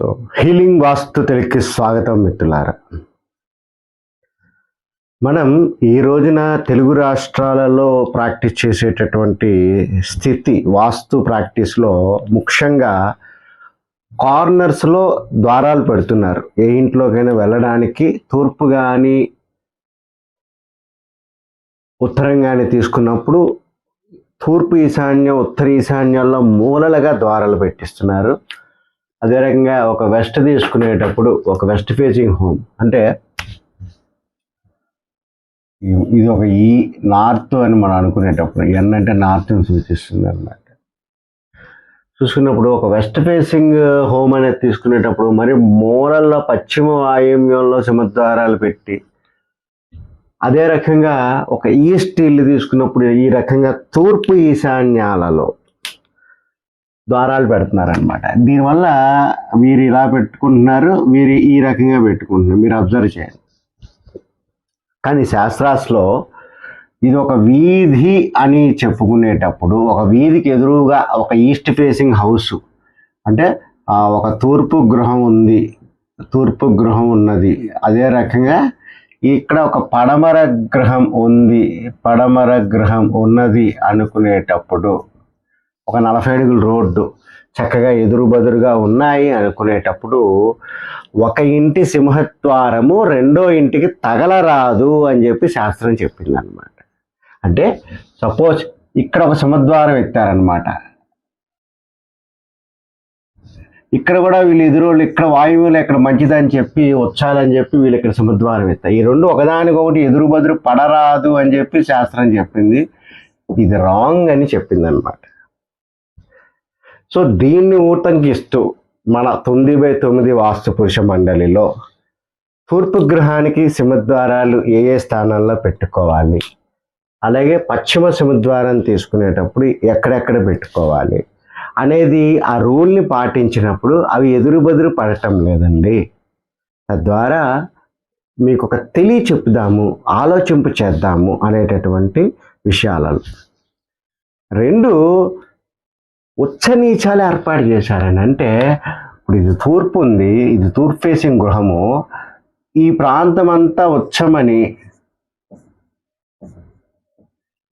So healing వాస్తు తెలికి స్వాగతం మిత్రులారా. మనం ఈ రోజున తెలుగు రాష్ట్రాలలో ప్రాక్టీస్ చేసేటటువంటి స్థితి వాస్తు ప్రాక్టీస్లో ముఖ్యంగా కార్నర్స్లో ద్వారాలు పెడుతున్నారు. ఏ ఇంట్లోకైనా వెళ్ళడానికి తూర్పు కానీ ఉత్తరం కానీ తీసుకున్నప్పుడు తూర్పు ఈశాన్యం ఉత్తర ఈశాన్యాల్లో మూలలుగా ద్వారాలు పెట్టిస్తున్నారు. అదే రకంగా ఒక వెస్ట్ తీసుకునేటప్పుడు ఒక వెస్ట్ ఫేసింగ్ హోమ్. అంటే ఇది ఒక ఈ నార్త్ అని మనం అనుకునేటప్పుడు ఎన్ అంటే నార్త్ని సూచిస్తుంది అన్నమాట చూసుకున్నప్పుడు ఒక వెస్ట్ ఫేసింగ్ హోమ్ అనేది తీసుకునేటప్పుడు మరి మూలల్లో పశ్చిమ వాయుమ్యంలో సింహద్వారాలు పెట్టి అదే రకంగా ఒక ఈస్ట్ ఇల్లు తీసుకున్నప్పుడు ఈ రకంగా తూర్పు ఈశాన్యాలలో ద్వారాలు పెడుతున్నారనమాట దీనివల్ల వీరు ఇలా పెట్టుకుంటున్నారు వీరు ఈ రకంగా పెట్టుకుంటున్నారు. మీరు అబ్జర్వ్ చేయండి. కానీ శాస్త్రాస్లో ఇది ఒక వీధి అని చెప్పుకునేటప్పుడు ఒక వీధికి ఎదురుగా ఒక ఈస్ట్ ఫేసింగ్ హౌస్ అంటే ఒక తూర్పు గృహం ఉంది తూర్పు గృహం ఉన్నది. అదే రకంగా ఇక్కడ ఒక పడమర గ్రహం ఉంది పడమర గ్రహం ఉన్నది అనుకునేటప్పుడు ఒక నలభై అడుగుల రోడ్డు చక్కగా ఎదురు బదురుగా ఉన్నాయి అనుకునేటప్పుడు ఒక ఇంటి సింహద్వారము రెండో ఇంటికి తగలరాదు అని చెప్పి శాస్త్రం చెప్పింది అనమాట అంటే సపోజ్ ఇక్కడ ఒక సింహద్వారం ఎత్తారనమాట ఇక్కడ కూడా వీళ్ళు ఎదురోళ్ళు ఇక్కడ వాయువులు ఇక్కడ మంచిదని చెప్పి వచ్చాలని చెప్పి వీళ్ళు ఇక్కడ సముద్వారం ఎత్తారు ఈ రెండు ఒకదానికొకటి ఎదురు బదురు పడరాదు అని చెప్పి శాస్త్రం చెప్పింది. ఇది రాంగ్ అని చెప్పింది అనమాట సో దీన్ని ఊతంకిస్తూ మన తొమ్మిది బై తొమ్మిది వాస్తు పురుష మండలిలో తూర్పు గ్రహానికి సింహద్వారాలు ఏ ఏ స్థానాల్లో పెట్టుకోవాలి? అలాగే పశ్చిమ సింహద్వారం తీసుకునేటప్పుడు ఎక్కడెక్కడ పెట్టుకోవాలి? అనేది ఆ రూల్ని పాటించినప్పుడు అవి ఎదురు బెదురు పడటం లేదండి. తద్వారా మీకు ఒక తెలియ చెప్పుదాము ఆలోచింపు చేద్దాము అనేటటువంటి విషయాలను రెండు ఉచ్చ నీచాలు ఏర్పాటు చేశారని. అంటే ఇప్పుడు ఇది తూర్పు ఉంది ఇది తూర్పు ఫేసింగ్ గృహము. ఈ ప్రాంతం అంతా ఉచ్చమని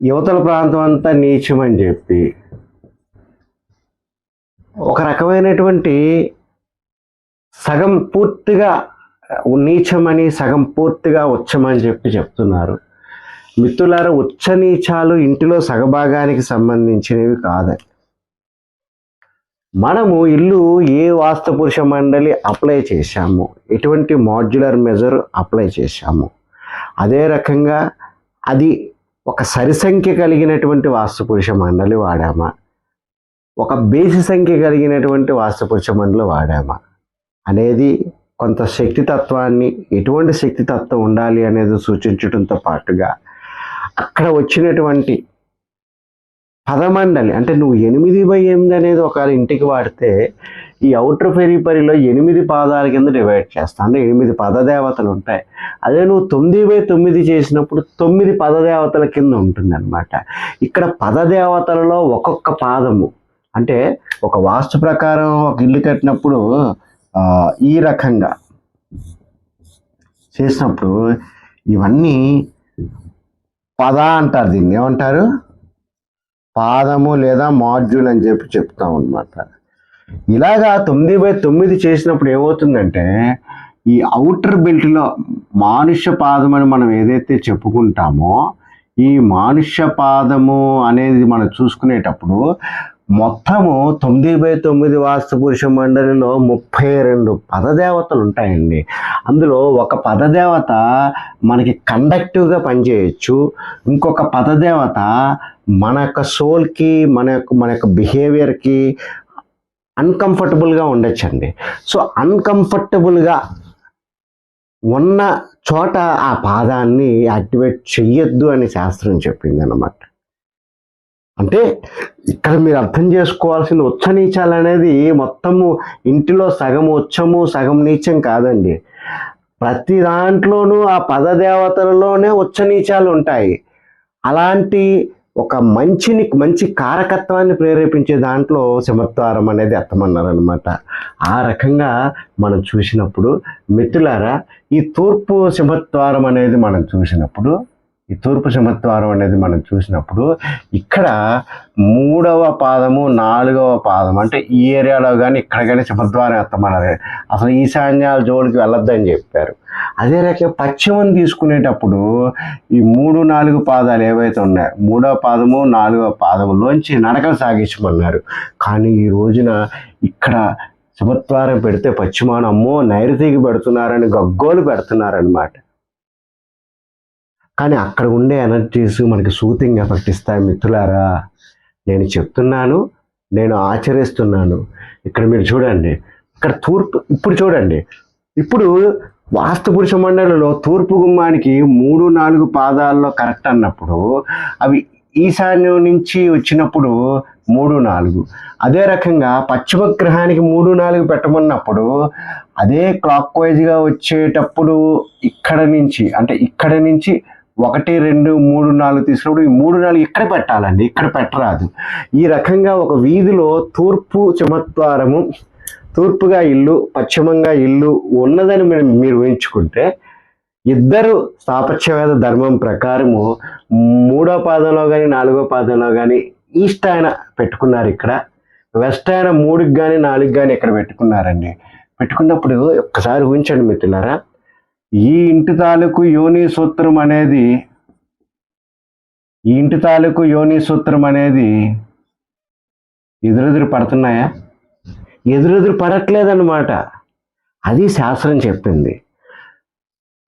యువతల ప్రాంతం అంతా నీచమని చెప్పి ఒక రకమైనటువంటి సగం పూర్తిగా నీచమని సగం పూర్తిగా ఉచ్చమని చెప్పి చెప్తున్నారు. మిత్రులారా ఉచ్చ నీచాలు ఇంటిలో సగభాగానికి సంబంధించినవి కాదు. మనము ఇల్లు ఏ వాస్తు పురుష మండలి అప్లై చేశాము? ఎటువంటి మాడ్యులర్ మెజర్ అప్లై చేశాము? అదే రకంగా అది ఒక సరి సంఖ్య కలిగినటువంటి వాస్తుపురుష మండలి వాడామా? ఒక బేసి సంఖ్య కలిగినటువంటి వాస్తుపురుష మండలి వాడామా? అనేది కొంత శక్తి తత్వాన్ని ఎటువంటి శక్తి తత్వం ఉండాలి అనేది సూచించడంతో పాటుగా అక్కడ వచ్చినటువంటి పదమండలి అంటే నువ్వు ఎనిమిది బై ఎనిమిది అనేది ఒకవేళ ఇంటికి వాడితే ఈ ఔటర్ ఫెరీపరిలో ఎనిమిది పాదాల కింద డివైడ్ చేస్తా. అంటే ఎనిమిది పదదేవతలు ఉంటాయి. అదే నువ్వు తొమ్మిది బై తొమ్మిది చేసినప్పుడు తొమ్మిది పదదేవతల కింద ఉంటుంది అనమాట ఇక్కడ పదదేవతలలో ఒక్కొక్క పాదము అంటే ఒక వాస్తు ప్రకారం ఒక ఇల్లు కట్టినప్పుడు ఈ రకంగా చేసినప్పుడు ఇవన్నీ పద అంటారు దీన్ని. ఏమంటారు? పాదము లేదా మాడ్యూల్ అని చెప్పి చెప్తాం అనమాట ఇలాగా తొమ్మిది బై తొమ్మిది చేసినప్పుడు ఏమవుతుందంటే ఈ అవుటర్ బెల్ట్లో మానుష్య పాదం అని మనం ఏదైతే చెప్పుకుంటామో ఈ మానుష్య పాదము అనేది మనం చూసుకునేటప్పుడు మొత్తము తొమ్మిది బై తొమ్మిది వాస్తు పురుష మండలిలో ముప్పై రెండు పదదేవతలు ఉంటాయండి. అందులో ఒక పదదేవత మనకి కండక్టివ్గా పనిచేయచ్చు. ఇంకొక పదదేవత మన యొక్క సోల్కి మన యొక్క మన యొక్క బిహేవియర్కి అన్కంఫర్టబుల్గా ఉండొచ్చండి. సో అన్కంఫర్టబుల్గా ఉన్న చోట ఆ పాదాన్ని యాక్టివేట్ చెయ్యొద్దు అని శాస్త్రం చెప్పింది అనమాట అంటే ఇక్కడ మీరు అర్థం చేసుకోవాల్సిన ఉచ్చ నీచాలు అనేది మొత్తము ఇంటిలో సగం ఉచ్చము సగం నీచం కాదండి. ప్రతి దాంట్లోనూ ఆ పదదేవతలలోనే ఉచ్చ నీచాలు ఉంటాయి. అలాంటి ఒక మంచిని మంచి కారకత్వాన్ని ప్రేరేపించే దాంట్లో సమత్వారం అనేది అర్థమన్నారనమాట ఆ రకంగా మనం చూసినప్పుడు మిత్రులారా ఈ తూర్పు సింహత్వారం అనేది మనం చూసినప్పుడు ఈ తూర్పు సింహద్వారం అనేది మనం చూసినప్పుడు ఇక్కడ మూడవ పాదము నాలుగవ పాదం అంటే ఈ ఏరియాలో కానీ ఇక్కడ కానీ సింహద్వారం ఎత్తమన్నారు అసలు ఈశాన్యాల జోలికి వెళ్ళొద్దని చెప్పారు. అదే రకంగా పశ్చిమం తీసుకునేటప్పుడు ఈ మూడు నాలుగు పాదాలు ఏవైతే ఉన్నాయో మూడవ పాదము నాలుగవ పాదములోంచి నడకలు సాగించమన్నారు. కానీ ఈ రోజున ఇక్కడ శుభద్వారం పెడితే పశ్చిమానమ్మో నైరుతికి పెడుతున్నారని గగ్గోలు పెడుతున్నారనమాట కానీ అక్కడ ఉండే ఎనర్జీస్ మనకి సూతింగ్ ఎఫెక్ట్ ఇస్తాయి మిత్రులారా. నేను చెప్తున్నాను నేను ఆచరిస్తున్నాను. ఇక్కడ మీరు చూడండి ఇక్కడ తూర్పు ఇప్పుడు చూడండి. ఇప్పుడు వాస్తు పురుష మండలిలో తూర్పు గుమ్మానికి మూడు నాలుగు పాదాల్లో కరెక్ట్ అన్నప్పుడు అవి ఈశాన్యం నుంచి వచ్చినప్పుడు మూడు నాలుగు. అదే రకంగా పశ్చిమ గ్రహానికి మూడు నాలుగు పెట్టమన్నప్పుడు అదే క్లాక్ వైజ్గా వచ్చేటప్పుడు ఇక్కడ నుంచి అంటే ఇక్కడ నుంచి ఒకటి రెండు మూడు నాలుగు తీసుకున్నప్పుడు ఈ మూడు నాలుగు ఇక్కడ పెట్టాలండి. ఇక్కడ పెట్టరాదు. ఈ రకంగా ఒక వీధిలో తూర్పు చమత్వారము తూర్పుగా ఇల్లు పశ్చిమంగా ఇల్లు ఉన్నదని మీరు మీరు ఊహించుకుంటే ఇద్దరు స్థాపత్యవేద ధర్మం ప్రకారము మూడో పాదంలో కానీ నాలుగో పాదంలో కానీ ఈస్ట్ ఆయన పెట్టుకున్నారు ఇక్కడ. వెస్ట్ ఆయన మూడుకి కానీ నాలుగు కానీ ఇక్కడ పెట్టుకున్నారండి. పెట్టుకున్నప్పుడు ఒక్కసారి ఊహించండి మిత్రులారా. ఈ ఇంటి తాలూకు యోని సూత్రం అనేది ఈ ఇంటి తాలూకు యోని సూత్రం అనేది ఎదురెదురు పడుతున్నాయా? ఎదురెదురు పడట్లేదన్నమాట. అది శాస్త్రం చెప్పింది.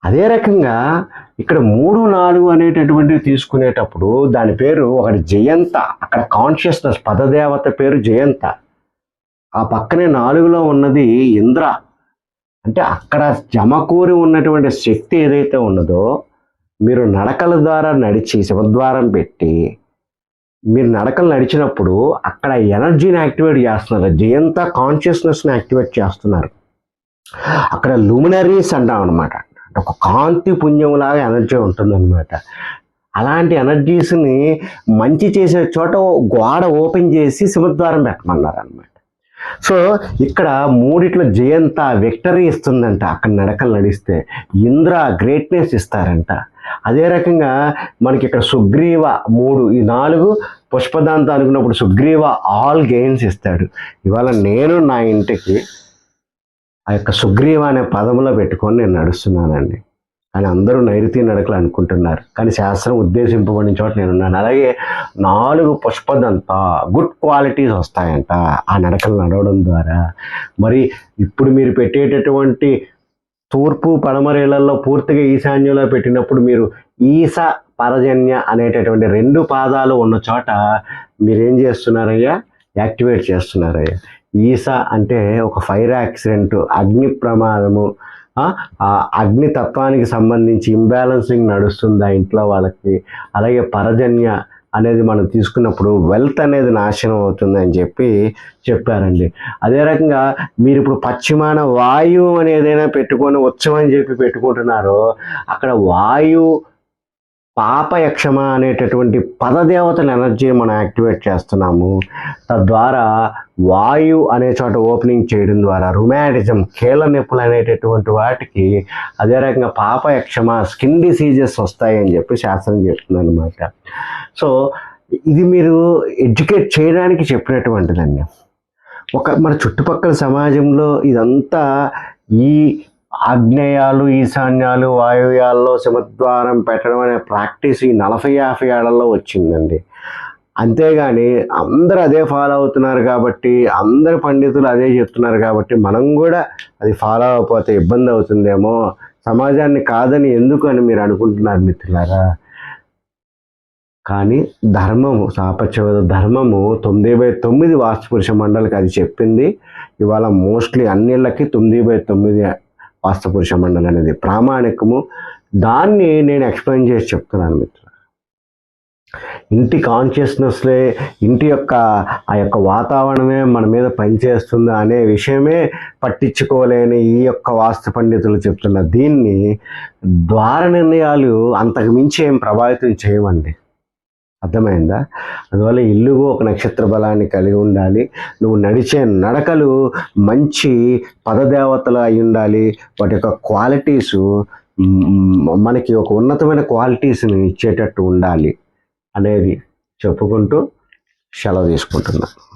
అదే రకంగా ఇక్కడ మూడు నాలుగు అనేటటువంటివి తీసుకునేటప్పుడు దాని పేరు ఒకటి జయంత. అక్కడ కాన్షియస్నెస్ పదదేవత పేరు జయంత. ఆ పక్కనే నాలుగులో ఉన్నది ఇంద్ర. అంటే అక్కడ జమకూరి ఉన్నటువంటి శక్తి ఏదైతే ఉన్నదో మీరు నడకల ద్వారా నడిచి శివద్వారం పెట్టి మీరు నడకలు నడిచినప్పుడు అక్కడ ఎనర్జీని యాక్టివేట్ చేస్తున్నారు. జయంత కాన్షియస్నెస్ని యాక్టివేట్ చేస్తున్నారు. అక్కడ లూమినరీస్ అంటాం అనమాట ఒక కాంతి పుణ్యంలాగా ఎనర్జీ ఉంటుందన్నమాట. అలాంటి ఎనర్జీస్ని మంచి చేసే చోట గోడ ఓపెన్ చేసి శివద్వారం పెట్టమన్నారు అనమాట సో ఇక్కడ మూడిట్లో జయంత విక్టరీ ఇస్తుందంట. అక్కడ నడకలు నడిస్తే ఇంద్ర గ్రేట్నెస్ ఇస్తారంట. అదే రకంగా మనకి ఇక్కడ సుగ్రీవ మూడు ఈ నాలుగు పుష్పదాంత అనుకున్నప్పుడు సుగ్రీవ ఆల్ గెయిన్స్ ఇస్తాడు. ఇవాళ నేను నా ఇంటికి ఆ యొక్క సుగ్రీవ అనే పదములో పెట్టుకొని నేను నడుస్తున్నానండి. అని అందరూ నైరుతి నడకలు అనుకుంటున్నారు. కానీ శాస్త్రం ఉద్దేశింపబడిన చోట నేనున్నాను. అలాగే నాలుగు పుష్పదంత గుడ్ క్వాలిటీస్ వస్తాయంట ఆ నడకలు నడవడం ద్వారా. మరి ఇప్పుడు మీరు పెట్టేటటువంటి తూర్పు పడమరేళ్ళలో పూర్తిగా ఈశాన్యంలో పెట్టినప్పుడు మీరు ఈశ పరజన్య అనేటటువంటి రెండు పాదాలు ఉన్న చోట మీరేం చేస్తున్నారయ్యా? యాక్టివేట్ చేస్తున్నారయ్యా. ఈసా అంటే ఒక ఫైర్ యాక్సిడెంట్ అగ్ని ప్రమాదము అగ్నితత్వానికి అగ్ని సంబంధించి ఇంబ్యాలెన్సింగ్ నడుస్తుందా ఇంట్లో వాళ్ళకి? అలాగే పరజన్య అనేది మనం తీసుకున్నప్పుడు వెల్త్ అనేది నాశనం అవుతుంది అని చెప్పి చెప్పారండి. అదే రకంగా మీరు ఇప్పుడు పశ్చిమాన వాయువు అని ఏదైనా పెట్టుకొని ఉత్సవం అని చెప్పి పెట్టుకుంటున్నారో అక్కడ వాయువు పాపయక్షమ అనేటటువంటి పదదేవతల ఎనర్జీ మనం యాక్టివేట్ చేస్తున్నాము. తద్వారా వాయు అనే చోట ఓపెనింగ్ చేయడం ద్వారా రుమాటిజం కీళ్ళ నొప్పులు అనేటటువంటి వాటికి అదే రకంగా పాపయక్షమ స్కిన్ డిసీజెస్ వస్తాయని చెప్పి శాస్త్రం చెప్తుంది అనమాట సో ఇది మీరు ఎడ్యుకేట్ చేయడానికి చెప్పినటువంటిదండి. ఒక మన చుట్టుపక్కల సమాజంలో ఇదంతా ఈ ఆగ్నేయాలు ఈశాన్యాలు వాయువ్యాల్లో సింహద్వారం పెట్టడం అనే ప్రాక్టీస్ ఈ నలభై యాభై ఏళ్ళలో వచ్చిందండి. అంతేగాని అందరూ అదే ఫాలో అవుతున్నారు కాబట్టి అందరు పండితులు అదే చెప్తున్నారు కాబట్టి మనం కూడా అది ఫాలో అవ్వకపోతే ఇబ్బంది అవుతుందేమో సమాజాన్ని కాదని ఎందుకు అని మీరు అనుకుంటున్నారు మిత్రులారా? కానీ ధర్మము సాపత్యవేద ధర్మము తొమ్మిది బై తొమ్మిది వాస్తుపురుష మండలికి అది చెప్పింది. ఇవాళ మోస్ట్లీ అన్నిళ్ళకి తొమ్మిది బై తొమ్మిది వాస్తపురుష మండలి అనేది ప్రామాణికము. దాన్ని నేను ఎక్స్ప్లెయిన్ చేసి చెప్తున్నాను మిత్రులు ఇంటి కాన్షియస్నెస్లే ఇంటి యొక్క ఆ యొక్క వాతావరణమే మన మీద పనిచేస్తుంది అనే విషయమే పట్టించుకోలేని ఈ యొక్క వాస్తు పండితులు చెప్తున్న దీన్ని ద్వార నిర్ణయాలు అంతకు మించి ఏం ప్రభావితం చేయమండి అర్థమైందా? అందువల్ల ఇల్లు ఒక నక్షత్ర బలాన్ని కలిగి ఉండాలి. నువ్వు నడిచే నడకలు మంచి పదదేవతలు అయి ఉండాలి. వాటి యొక్క క్వాలిటీస్ మనకి ఒక ఉన్నతమైన క్వాలిటీస్ని ఇచ్చేటట్టు ఉండాలి అనేది చెప్పుకుంటూ సెలవు తీసుకుంటున్నాను